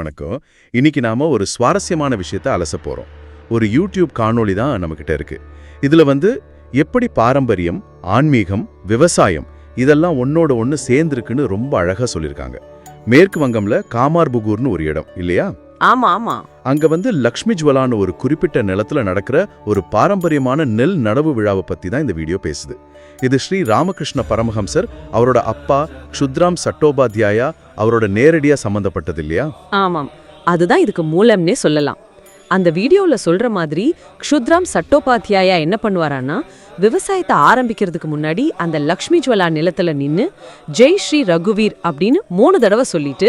வணக்கம். இன்னைக்கு நாம ஒரு சுவாரஸ்யமான விஷயத்தை அலச போறோம். ஒரு யூடியூப் காணொளி தான் நம்மகிட்ட இருக்கு. இதுல வந்து எப்படி பாரம்பரியம் ஆன்மீகம் விவசாயம் இதெல்லாம் ஒன்னோட ஒன்னு சேர்ந்துருக்குன்னு ரொம்ப அழகா சொல்லியிருக்காங்க மேற்கு வங்கம்ல காமார்புகூர்னு ஒரு இடம் இல்லையா? ஆமா ஆமா. அங்க வந்து லக்ஷ்மி ஜுவலான்னு ஒரு குறிப்பிட்ட நிலத்துல நடக்கிற ஒரு பாரம்பரியமான நெல் நடவு விழாவை பத்தி தான் இந்த வீடியோ பேசுது. இது ஸ்ரீ ராமகிருஷ்ண பரமஹம்சர் அவரோட அப்பா க்ஷுத்ராம் சட்டோபாத்யாயா அவரோட நேரடியா சம்பந்தப்பட்டது இல்லையா? ஆமாம். அதுதான் இதுக்கு மூலம்னே சொல்லலாம். அந்த வீடியோல சொல்ற மாதிரி க்ஷுத்ராம் சட்டோபாத்யாயா என்ன பண்ணுவாரான்னா விவசாயத்தை ஆரம்பிக்கிறதுக்கு முன்னாடி அந்த லக்ஷ்மி ஜுவலா நிலத்துல நின்னு ஜெய் ஸ்ரீ ரகுவீர் அப்படின்னு மூணு தடவை சொல்லிட்டு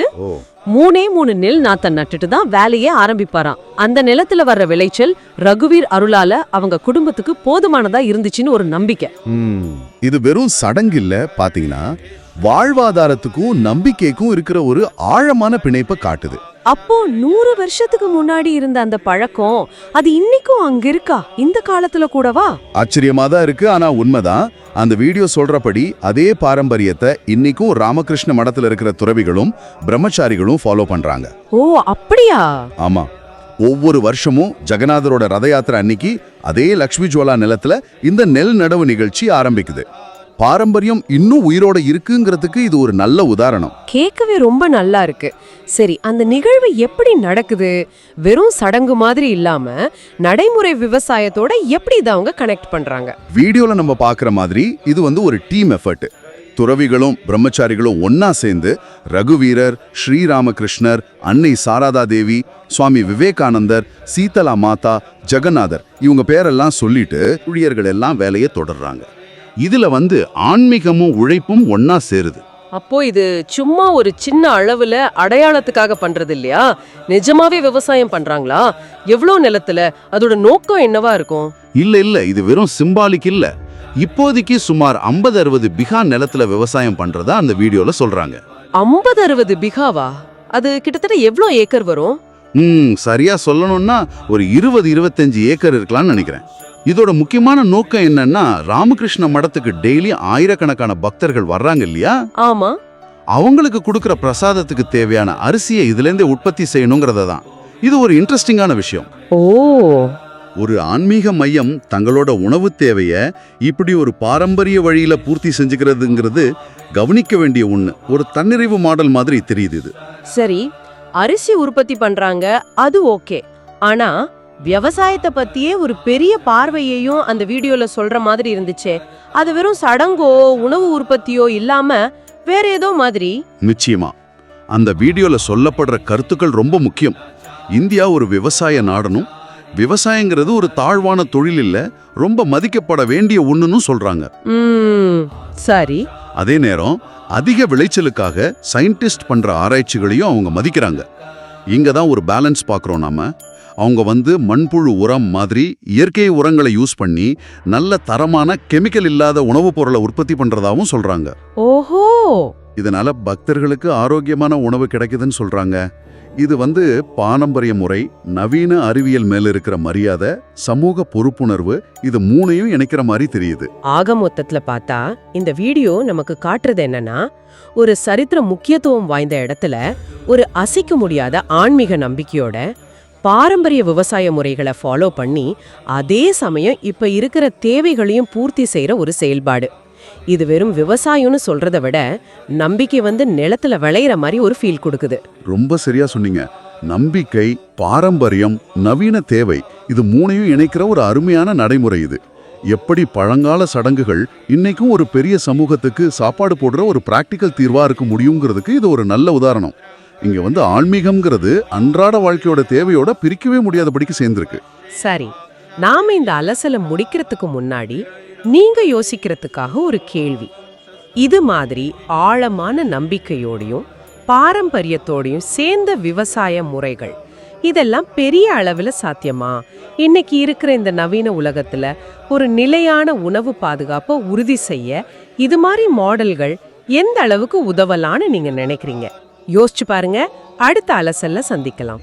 மூணே மூணு நெல் நாத்த நட்டுட்டு தான் வேலையே ஆரம்பிப்பாராம். அந்த நிலத்துல வர்ற விளைச்சல் ரகுவீர் அருளால அவங்க குடும்பத்துக்கு போதுமானதா இருந்துச்சுன்னு ஒரு நம்பிக்கை. இது வெறும் சடங்கு இல்ல பாத்தீங்கன்னா வாழ்வாதாரத்துக்கும் நம்பிக்கைக்கும் இருக்கிற ஒரு ஆழமான பிணைப்பை காட்டுது. அப்போ நூறு வருஷத்துக்கு முன்னாடி இருந்த அந்த பழக்கம் அது இன்னைக்கும் அங்க இருக்கா? இந்த காலத்துல கூடவா? ஆச்சரியமா தான் இருக்கு ஆனா உண்மைதான். அந்த வீடியோ சொல்றபடி அதே பாரம்பரியத்தை இன்னைக்கும் ராமகிருஷ்ண மடத்துல இருக்கிற துறவிகளும் பிரம்மச்சாரிகளும் ஃபாலோ பண்றாங்க. ஓ அப்படியா? ஆமா. ஒவ்வொரு வருஷமும் ஜெகநாதரோட ரத யாத்திரை அன்னைக்கு அதே லக்ஷ்மி ஜுவலா நிலத்துல இந்த நெல் நடவு நிகழ்ச்சி ஆரம்பிக்குது. பாரம்பரியம் இன்னும் உயிரோட இருக்குங்கிறதுக்கு இது ஒரு நல்ல உதாரணம். கேட்கவே ரொம்ப நல்லா இருக்கு. சரி அந்த நிகழ்வு எப்படி நடக்குது? வெறும் சடங்கு மாதிரி இல்லாம நடைமுறை விவசாயத்தோட எப்படி இதை அவங்க கனெக்ட் பண்றாங்க? வீடியோல நம்ம பார்க்குற மாதிரி இது வந்து ஒரு டீம் எஃபர்ட் துறவிகளும் பிரம்மச்சாரிகளும் ஒன்னா சேர்ந்து ரகுவீரர் ஸ்ரீராமகிருஷ்ணர் அன்னை சாரதா தேவி சுவாமி விவேகானந்தர் சீதலா மாதா ஜெகநாதர் இவங்க பேரெல்லாம் சொல்லிட்டு ஊழியர்கள் எல்லாம் வேலையை தொடர்றாங்க. இதுல வந்து ஆன்மீகமும் உழைப்பும் ஒன்னா சேருது. அப்போ இது சும்மா ஒரு சின்ன அளவுல அடையாளத்துக்காக பண்றது இல்லையா? நிஜமாவே விவசாயம் பண்றாங்களா? எவ்வளோ நிலத்துல? அதோட நோக்கம் என்னவா இருக்கும்? இல்ல இல்ல இது வெறும் சிம்பாலிக் இல்ல. இப்போதைக்கு சுமார் 50 அறுபது பிகா நிலத்துல விவசாயம் பண்றதா அந்த வீடியோல சொல்றாங்க. ஐம்பது அறுபது பிகாவா? அது கிட்டத்தட்ட எவ்வளோ ஏக்கர் வரும்? ம் சரியா சொல்லணும்னா ஒரு இருபது இருபத்தஞ்சு ஏக்கர் இருக்கலாம்னு நினைக்கிறேன். இதோட முக்கியமான நோக்கம் என்னன்னா ராமகிருஷ்ண மடத்துக்கு டெய்லி ஆயிரக்கணக்கான பக்தர்கள் வர்றாங்க இல்லையா? ஆமா. அவங்களுக்கு கொடுக்கிற பிரசாதத்துக்கு தேவையான அரிசியை இதுலேருந்தே உற்பத்தி செய்யணுங்கிறத தான். இது ஒரு இன்ட்ரெஸ்டிங்கான விஷயம். ஓ. ஒரு ஆன்மீக மையம் தங்களோட உணவு தேவைய இப்படி ஒரு பாரம்பரிய வழியில பூர்த்தி செஞ்சுக்கிறதுங்கிறது கவனிக்க வேண்டிய ஒண்ணு. ஒரு தன்னிறைவு மாடல் மாதிரி தெரியுது இது. சரி அரிசி உற்பத்தி பண்றாங்க அது ஓகே. ஆனா விவசாயத்தை பத்தியே ஒரு பெரிய பார்வையையும் அந்த வீடியோல சொல்ற மாதிரி இருந்துச்சே. அது வெறும் சடங்கோ உணவு உற்பத்தியோ இல்லாம வேற ஏதோ மாதிரி. நிச்சயமா. அந்த வீடியோல சொல்லப்படுற கருத்துக்கள் ரொம்ப முக்கியம். இந்தியா ஒரு விவசாய நாடனும் விவசாயங்கிறது ஒரு தாழ்வான தொழில் இல்ல ரொம்ப மதிக்கப்பட வேண்டிய ஒண்ணுன்னு சொல்றாங்க. ம் சரி. அதே நேரம் அதிக விளைச்சலுக்காக சயின்டிஸ்ட் பண்ற ஆராய்ச்சிகளையும் அவங்க மதிக்கிறாங்க. இங்க தான் ஒரு பேலன்ஸ் பார்க்குறோம் நாம. அவங்க வந்து மண்புழு உரம் மாதிரி இயற்கை உரங்களை யூஸ் பண்ணி நல்ல தரமான கெமிக்கல் இல்லாத உணவுப் பொருளை உற்பத்தி பண்றதாவும் சொல்றாங்க. ஓஹோ! இதனால பக்தர்களுக்கு ஆரோக்கியமான உணவு கிடைக்குதுன்னு சொல்றாங்க. இது வந்து பாரம்பரிய முறை நவீன அறிவியல் மேல இருக்கிற மரியாதை சமூக பொறுப்புணர்வு இது மூணையும் இணைக்கிற மாதிரி தெரியுது. ஆக மொத்தத்துல பார்த்தா இந்த வீடியோ நமக்கு காட்டுறது என்னன்னா ஒரு சரித்திர முக்கியத்துவம் வாய்ந்த இடத்துல ஒரு அசைக்க முடியாத ஆன்மீக நம்பிக்கையோட பாரம்பரிய விவசாய முறைகளை ஃபாலோ பண்ணி அதே சமயம் இப்போ இருக்கிற தேவைகளையும் பூர்த்தி செய்கிற ஒரு செயல்பாடு. இது வெறும் விவசாயம்னு சொல்றதை விட நம்பிக்கை வந்து நிலத்துல விளையிற மாதிரி ஒரு ஃபீல் கொடுக்குது. ரொம்ப சரியா சொன்னீங்க. நம்பிக்கை பாரம்பரியம் நவீன தேவை இது மூணையும் இணைக்கிற ஒரு அருமையான நடைமுறை இது. எப்படி பழங்கால சடங்குகள் இன்னைக்கும் ஒரு பெரிய சமூகத்துக்கு சாப்பாடு போடுற ஒரு பிராக்டிக்கல் தீர்வா இருக்க முடியுங்கிறதுக்கு இது ஒரு நல்ல உதாரணம். இங்க வந்து ஆன்மீகம்ங்கிறது அன்றாட வாழ்க்கையோட தேவையோட பிரிக்கவே முடியாதபடிக்கு சேர்ந்திருக்கு. சரி நாம இந்த அலசலை முடிக்கிறதுக்கு முன்னாடி நீங்க யோசிக்கிறதுக்காக ஒரு கேள்வி. இது மாதிரி ஆழமான நம்பிக்கையோடையும் பாரம்பரியத்தோடையும் சேர்ந்த விவசாய முறைகள் இதெல்லாம் பெரிய அளவில் சாத்தியமா? இன்னைக்கு இருக்கிற இந்த நவீன உலகத்துல ஒரு நிலையான உணவு பாதுகாப்பை உறுதி செய்ய இது மாதிரி மாடல்கள் எந்த அளவுக்கு உதவலான்னு நீங்க நினைக்கிறீங்க? யோசிச்சு பாருங்க. அடுத்த அலசல்ல சந்திக்கலாம்.